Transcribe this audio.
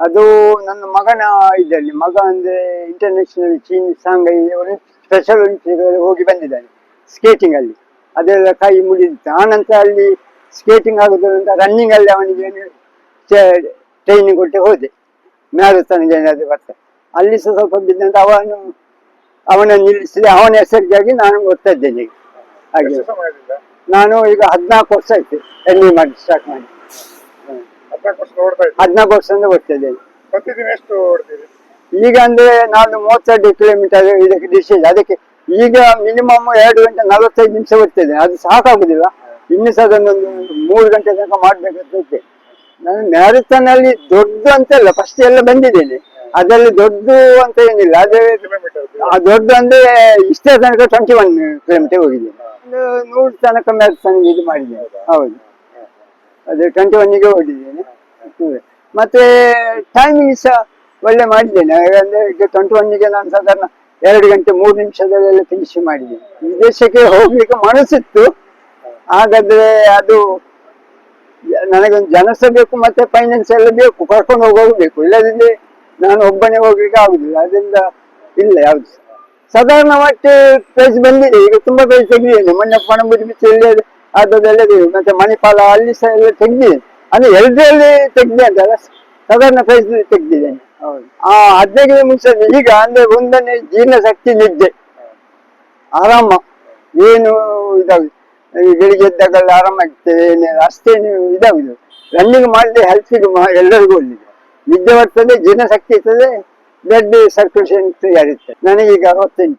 ಅದು ನನ್ನ ಮಗನ ಇದರಲ್ಲಿ ಮಗ ಅಂದ್ರೆ ಇಂಟರ್ನ್ಯಾಷನಲ್ ಚೀನ್ ಅವರು ಸ್ಪೆಷಲ್ ಒಲಿಂಪಿಕ್ ಹೋಗಿ ಬಂದಿದ್ದಾನೆ ಸ್ಕೇಟಿಂಗ್ ಅಲ್ಲಿ. ಅದೆಲ್ಲ ಕೈ ಮುರಿದಿತ್ತು ಆನಂತರ ಅಲ್ಲಿ ಸ್ಕೇಟಿಂಗ್ ಆಗುವುದರಿಂದ ರನ್ನಿಂಗ್ ಅಲ್ಲಿ ಅವನಿಗೆ ಟ್ರೈನಿಂಗ್ ಕೊಟ್ಟು ಹೋದೆ. ಮ್ಯಾರಥಾನ್ಗೆ ಏನಾದ್ರು ಬರ್ತದೆ ಅಲ್ಲಿ ಸಹ ಸ್ವಲ್ಪ ಬಿದ್ದಂತ ಅವನು ಅವನನ್ನು ನಿಲ್ಲಿಸಿದೆ. ಅವನ ಹೆಸರಿಗಾಗಿ ನಾನು ಓದ್ತಾ ಇದ್ದೇನೆ. ಹಾಗೆ. ನಾನು ಈಗ ಹದಿನಾಲ್ಕು ವರ್ಷ ಆಯ್ತು ಎಣ್ಣೆ ಮಾಡಿ ಸ್ಟಾರ್ಟ್ ಮಾಡಿ. ಹದಿನಾಲ್ಕು ವರ್ಷ ಓಡ್ತಾ ಹದಿನಾಲ್ಕು ವರ್ಷದಿಂದ ಪ್ರತಿದಿನ ಎಷ್ಟು ಓಡ್ತೀರಿ? ಈಗ ಅಂದ್ರೆ ನಾನು ಮೂವತ್ತೆರಡು ಕಿಲೋಮೀಟರ್ ಇದಕ್ಕೆ ಡಿಸ್ಟೆನ್ಸ್ ಅದಕ್ಕೆ ಈಗ ಮಿನಿಮಮ್ ಎರಡು ಗಂಟೆ ನಲವತ್ತೈದು ನಿಮಿಷ ಓದ್ತಿದ್ದೇನೆ ಅದು ಸಾಕಾಗುದಿಲ್ಲ. ಇನ್ನು ಸಹ ಅದನ್ನೊಂದು ಮೂರು ಗಂಟೆ ತನಕ ಮಾಡ್ಬೇಕಂತ ಇದ್ದೆ. ನಾನು ಮ್ಯಾರಥಾನ್ ಅಲ್ಲಿ ದೊಡ್ಡ ಅಂತ ಅಲ್ಲ ಫಸ್ಟ್ ಎಲ್ಲ ಬಂದಿದ್ದೇನೆ ಅದರಲ್ಲಿ ದೊಡ್ಡ ಅಂತ ಏನಿಲ್ಲ. ಅದೇ ಆ ದೊಡ್ಡ ಅಂದ್ರೆ ಇಷ್ಟೇ ತನಕ ಟ್ವೆಂಟಿ ಒನ್ ಕಿಲೋಮೀಟರ್ ಹೋಗಿದ್ದೇನೆ ನೂರು ತನಕ ಮ್ಯಾರಥಾನ್ ಇದು ಮಾಡಿದ್ದೇನೆ. ಹೌದು. ಅದೇ ಟ್ವೆಂಟಿ ಒನ್ಗೆ ಹೋಗಿದ್ದೇನೆ. ಮತ್ತೆ ಟೈಮಿಂಗ್ ಸಹ ಒಳ್ಳೆ ಮಾಡಿದ್ದೇನೆ. ಅಂದ್ರೆ ಈಗ ಟ್ವೆಂಟಿ ಒನ್ಗೆ ನಾನು ಸಾಧಾರಣ ಎರಡು ಗಂಟೆ ಮೂರು ನಿಮಿಷದಲ್ಲೆಲ್ಲ ಫಿನಿಶ್ ಮಾಡಿದ್ದೇನೆ. ವಿದೇಶಕ್ಕೆ ಹೋಗ್ಲಿಕ್ಕೆ ಮನಸ್ಸಿತ್ತು. ಹಾಗಾದ್ರೆ ಅದು ನನಗೊಂದು ಜನಸ ಬೇಕು, ಮತ್ತೆ ಫೈನಾನ್ಸ್ ಎಲ್ಲ ಬೇಕು, ಕರ್ಕೊಂಡು ಹೋಗಬೇಕು. ಬೇಕು ಇಲ್ಲದಿದ್ರೆ ನಾನು ಒಬ್ಬನೇ ಹೋಗ್ಲಿಕ್ಕೆ ಆಗುದಿಲ್ಲ. ಅದರಿಂದ ಇಲ್ಲ ಯಾವ್ದು. ಸಾಧಾರಣ ಮಟ್ಟ ಪ್ರೈಸ್ ಬಂದಿದೆ. ಈಗ ತುಂಬಾ ಪ್ರೈಸ್ ತೆಗೆದಿದ್ದೇನೆ. ಮೊನ್ನೆ ಪಣಂಬುರಿ ಬಿಚ್ಚಲ್ಲಿ ಅದೆಲ್ಲ ಮತ್ತೆ ಮಣಿಪಾಲ ಅಲ್ಲಿ ಸಹ ಎಲ್ಲ ತೆಗ್ದಿದ್ದೇನೆ. ಅಂದ್ರೆ ಎರಡರಲ್ಲಿ ತೆಗ್ದೆ ಅಂತಲ್ಲ ಸಾಧಾರಣ ಪ್ರೈಸ್ ತೆಗ್ದಿದ್ದೇನೆ. ಆ ಹದಿನೈದು ನಿಮಿಷ ಈಗ ಅಂದ್ರೆ ಒಂದನೇ ಜೀರ್ಣ ಶಕ್ತಿ ನಿದ್ದೆ. ಆರಾಮ. ಏನು ಇದಾವೆ ಬೆಳಿಗ್ಗೆ ಎದ್ದಾಗೆಲ್ಲ ಆರಾಮಾಗ್ತದೆ ಏನಿಲ್ಲ ಅಷ್ಟೇನು ಇದಾಗುದು. ರನ್ನಿಂಗ್ ಮಾಡಿದ್ರೆ ಹೆಲ್ತಿಗೆ ಎಲ್ಲರಿಗೂ ಒಳ್ಳೆದು. ನಿದ್ದೆ ಬರ್ತದೆ ಜೀರ್ಣಶಕ್ತಿ ಇರ್ತದೆ ಬ್ಲಡ್ ಸರ್ಕ್ಯುಲೇಷನ್ ನನಗೆ ನನಗೀಗ ಅರವತ್ತೆಂಟು.